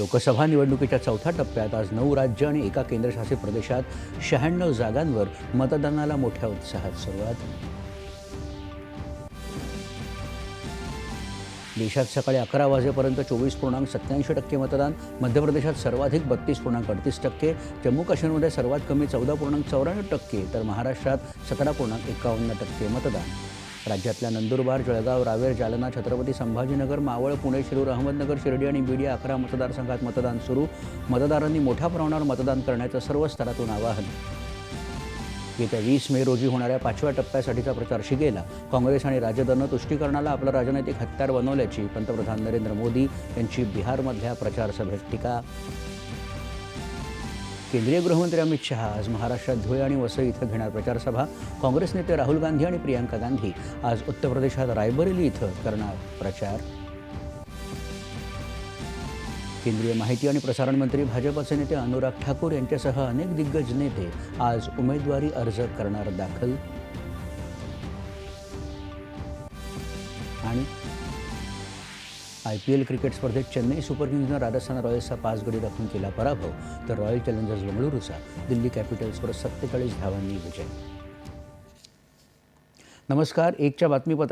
लोकसभा निवडणुकीच्या चौथ्या टप्प्यात आज नऊ राज्य आणि एका केंद्रशासित प्रदेशात शहाण्णव जागांवर मतदानाला मोठ्या उत्साहात सुरुवात. देशात सकाळी अकरा वाजेपर्यंत चोवीस पूर्णांक सत्याऐंशी टक्के मतदान मध्य प्रदेशात सर्वाधिक बत्तीस पूर्णांक अडतीस टक्के जम्मू काश्मीरमध्ये सर्वात कमी चौदा पूर्णांक चौऱ्याण्णव टक्के तर महाराष्ट्रात सतरा पूर्णांक एकावन्न टक्के मतदान. राज्यातल्या नंदुरबार जळगाव रावेर जालना छत्रपती संभाजीनगर मावळ पुणे शिरूर अहमदनगर शिर्डी आणि बीड या अकरा मतदारसंघात मतदान सुरू. मतदारांनी मोठ्या प्रमाणावर मतदान करण्याचं सर्व स्तरातून आवाहन. येत्या वीस मे रोजी होणाऱ्या पाचव्या टप्प्यासाठीचा प्रचार शिगेला. काँग्रेस आणि राजदनं तुष्टीकरणाला आपलं राजनैतिक हत्यार बनवल्याची पंतप्रधान नरेंद्र मोदी यांची बिहारमधल्या प्रचार सभेत टीका. केंद्रीय गृहमंत्री अमित शहा आज महाराष्ट्रात धुळे आणि वसई इथं घेणार प्रचारसभा. काँग्रेस नेते राहुल गांधी आणि प्रियांका गांधी आज उत्तर प्रदेशात रायबरेली इथं करणार प्रचार. केंद्रीय माहिती आणि प्रसारण मंत्री भाजपचे नेते अनुराग ठाकूर यांच्यासह अनेक दिग्गज नेते आज उमेदवारी अर्ज करणार दाखल. आणि आय पी एल क्रिकेट स्पर्धेत चेन्नई सुपर किंग्जनं राजस्थान रॉयल्सचा पाच गडी राखून केला पराभव तर रॉयल चॅलेंजर्स बंगळुरूचा दिल्ली कॅपिटल्सवर सत्तेचाळीस धावांनी विजय. नमस्कार एकच्या बातमीपत्रात